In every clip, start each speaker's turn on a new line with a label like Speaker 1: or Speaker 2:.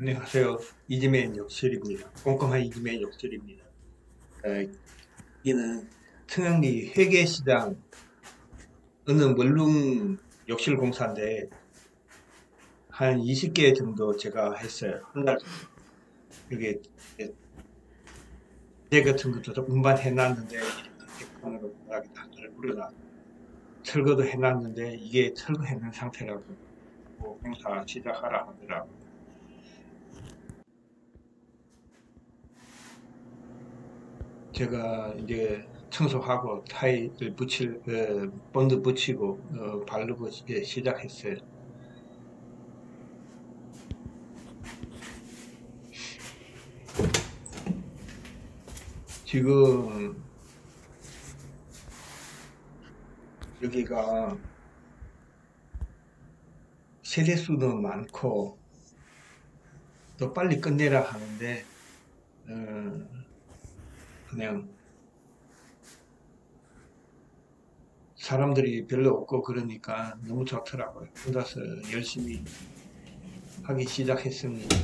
Speaker 1: 안녕하세요. 이지맨 욕실입니다. 꼼꼼한 이지맨 욕실입니다. 어, 여기는 청양리 회계시장 어느 원룸 욕실 공사인데 한 20개 정도 제가 했어요. 한 달. 여기 제 같은 것도 좀 운반해 놨는데 이렇게 다잘 뿌려놔. 철거도 해놨는데 이게 철거해놓은 상태라고 뭐 공사 시작하라 하더라고. 제가 이제 청소하고 타일을 붙일 어, 본드 붙이고 어, 바르고 이제 시작했어요. 지금 여기가 세대수도 많고 또 빨리 끝내라 하는데 어, 그냥 사람들이 별로 없고 그러니까 너무 좋더라고요. 혼자서 열심히 하기 시작했습니다.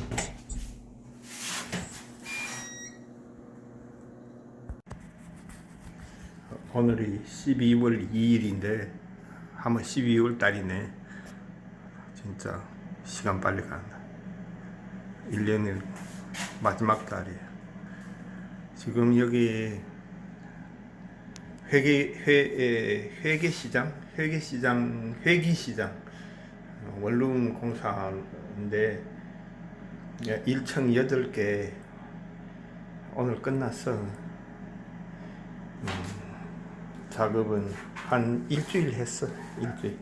Speaker 1: 오늘이 12월 2일인데 한번 12월 달이네. 진짜 시간 빨리 간다. 1년의 마지막 달이에요. 지금 여기 회계 회 에, 회계 시장 회계 시장 회기 시장 어, 원룸 공사인데 1층 8개 오늘 끝났어. 음, 작업은 한 일주일 했어. 일주일.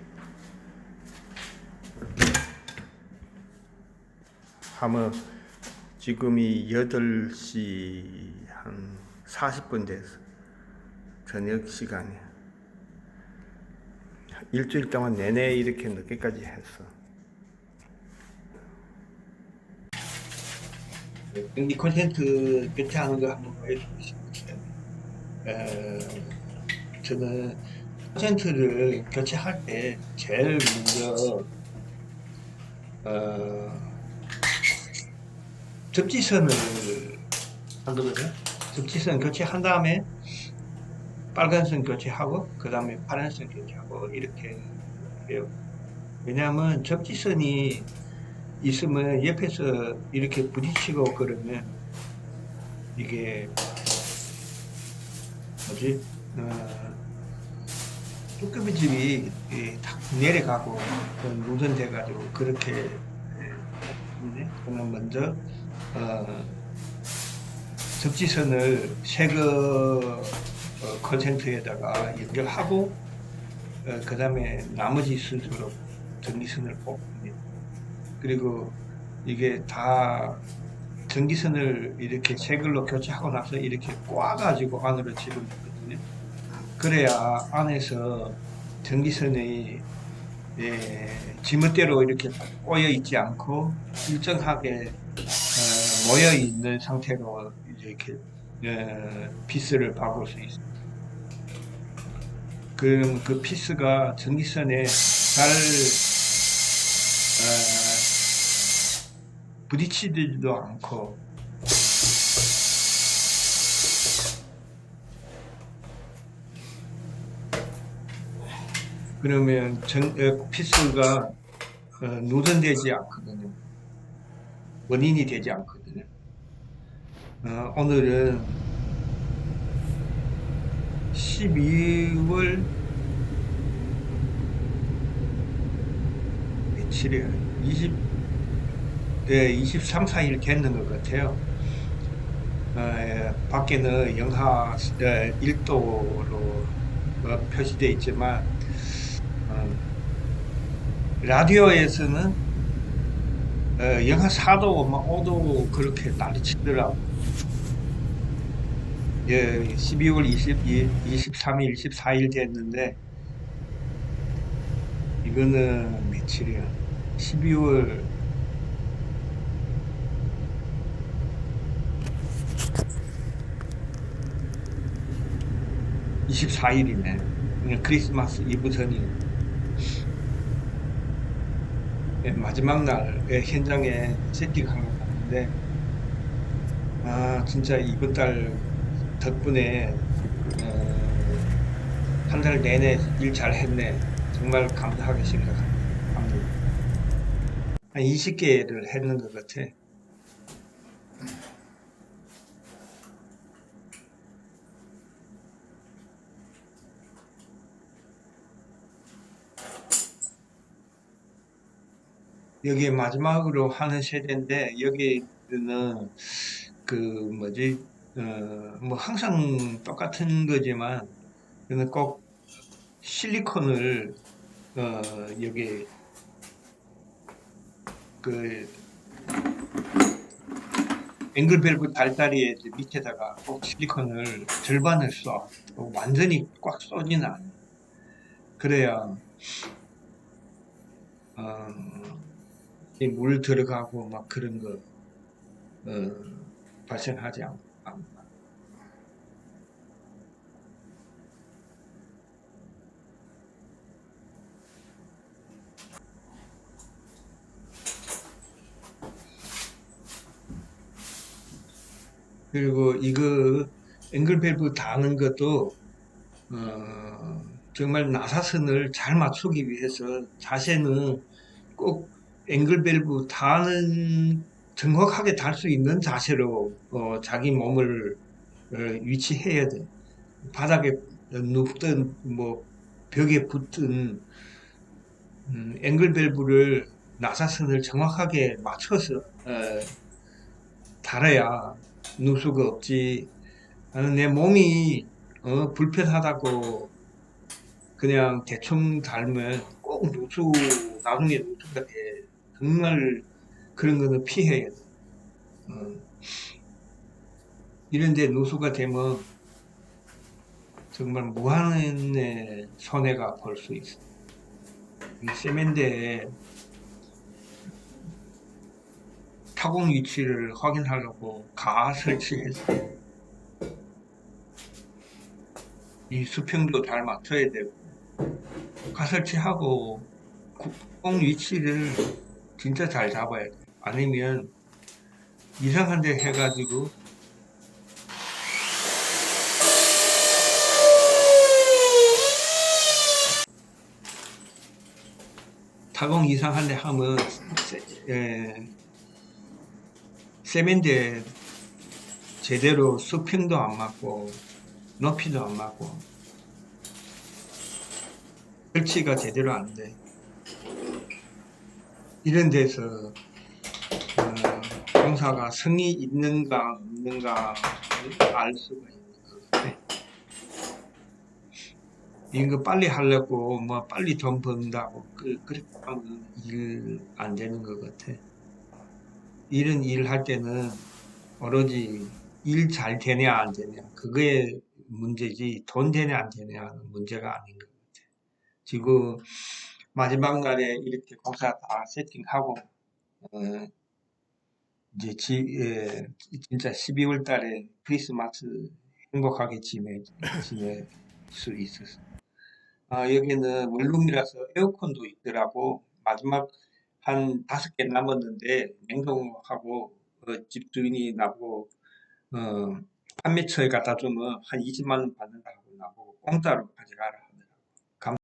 Speaker 1: 하면 지금이 8시 한 40분 됐어. 저녁 시간이야. 일주일 동안 내내 이렇게 늦게까지 했어. 이 콘텐츠 교체하는 거 한번 보여주고 싶어요. 에, 저는 콘텐츠를 교체할 때 제일 먼저 어, 접지선을 하거든요. 접지선 교체한 다음에 빨간 선 교체하고 그 다음에 파란 선 교체하고 이렇게 해요. 왜냐하면 접지선이 있으면 옆에서 이렇게 부딪히고 그러면 이게 뭐지 어, 뚜껑집이 탁 내려가고 그 노선돼가지고 그렇게 네, 그러면 먼저 어, 접지선을 어, 컨센트에다가 연결하고 어, 그 다음에 나머지 순서로 전기선을 뽑습니다. 그리고 이게 다 전기선을 이렇게 새 걸로 교체하고 나서 이렇게 꽈가지고 안으로 집어넣거든요. 그래야 안에서 전기선이 예, 지멋대로 이렇게 꼬여 있지 않고 일정하게 어, 모여 있는 상태로 이제 이렇게 어, 피스를 박을 수 있습니다. 그럼 그 피스가 전기선에 잘 어, 부딪히지도 않고 그러면 전, 어, 피스가 어, 노전되지 않거든요. 원인이 되지 않거든요. 어, 오늘은 12월 며칠이에요? 20, 예, 23, 4일 됐는 것 같아요. 어, 예, 밖에는 영하 1도로 표시되어 있지만 어, 라디오에서는 어, 영하 4도, 막 5도 그렇게 난리 치더라고. 예, 12월 22, 23일, 24일 됐는데, 이거는 며칠이야? 12월 24일이네. 그냥 크리스마스 이브 전이 예, 마지막 날 예, 현장에 세팅한 거. 했는데 아 진짜 이번 달 덕분에 어, 한달 내내 일 잘했네. 정말 감사하게 생각합니다. 한 20개를 했는 것 같아 여기 마지막으로 하는 세대인데 여기는 그 뭐지? 어, 뭐 항상 똑같은 거지만 저는 꼭 실리콘을 어, 여기 그 앵글 밸브 달다리에 밑에다가 꼭 실리콘을 절반을 써 어, 완전히 꽉 쏘지는 않아 그래야 어, 이 물 들어가고 막 그런 거 어, 발생하지 않, 않, 그리고 이거 앵글 밸브 다는 것도 어, 정말 나사선을 잘 맞추기 위해서 자세는 꼭 앵글밸브 다는 정확하게 달 수 있는 자세로 어, 자기 몸을 어, 위치해야 돼. 바닥에 눕든 뭐 벽에 붙든 음, 앵글밸브를 나사선을 정확하게 맞춰서 어, 달아야 누수가 없지. 나는 내 몸이 어, 불편하다고 그냥 대충 달면 꼭 누수 나중에 누수가 돼. 정말 그런 거는 피해야 돼. 어. 이런데 누수가 되면 정말 무한의 손해가 볼 수 있어. 이 세면대에 타공 위치를 확인하려고 가 설치했어. 이 수평도 잘 맞춰야 되고 가 설치하고 공 위치를 진짜 잘 잡아야 돼. 아니면 이상한 데 해가지고 타공 이상한 데 하면 세, 에, 세면대 제대로 수평도 안 맞고 높이도 안 맞고 설치가 제대로 안 돼. 이런 데서 어, 공사가 성이 있는가 없는가 알 수가 있는 것 같아. 이거 빨리 하려고 뭐 빨리 돈 번다고 그, 그렇게 하면 일 안 되는 것 같아. 이런 일 할 때는 오로지 일 잘 되냐 안 되냐 그거에 문제지 돈 되냐 안 되냐 는 문제가 아닌 것 같아. 지금 마지막 날에 이렇게 공사 다 세팅하고 어, 이제 지, 예, 진짜 12월 달에 크리스마스 행복하게 지내, 지낼 수 있었어. 아, 여기는 원룸이라서 에어컨도 있더라고. 마지막 한 다섯 개 남았는데 냉동하고 어, 집 주인이 나보고 어, 판매처에 갖다 주면 한 20만 원 받는다고 나보고 공짜로 가져가라.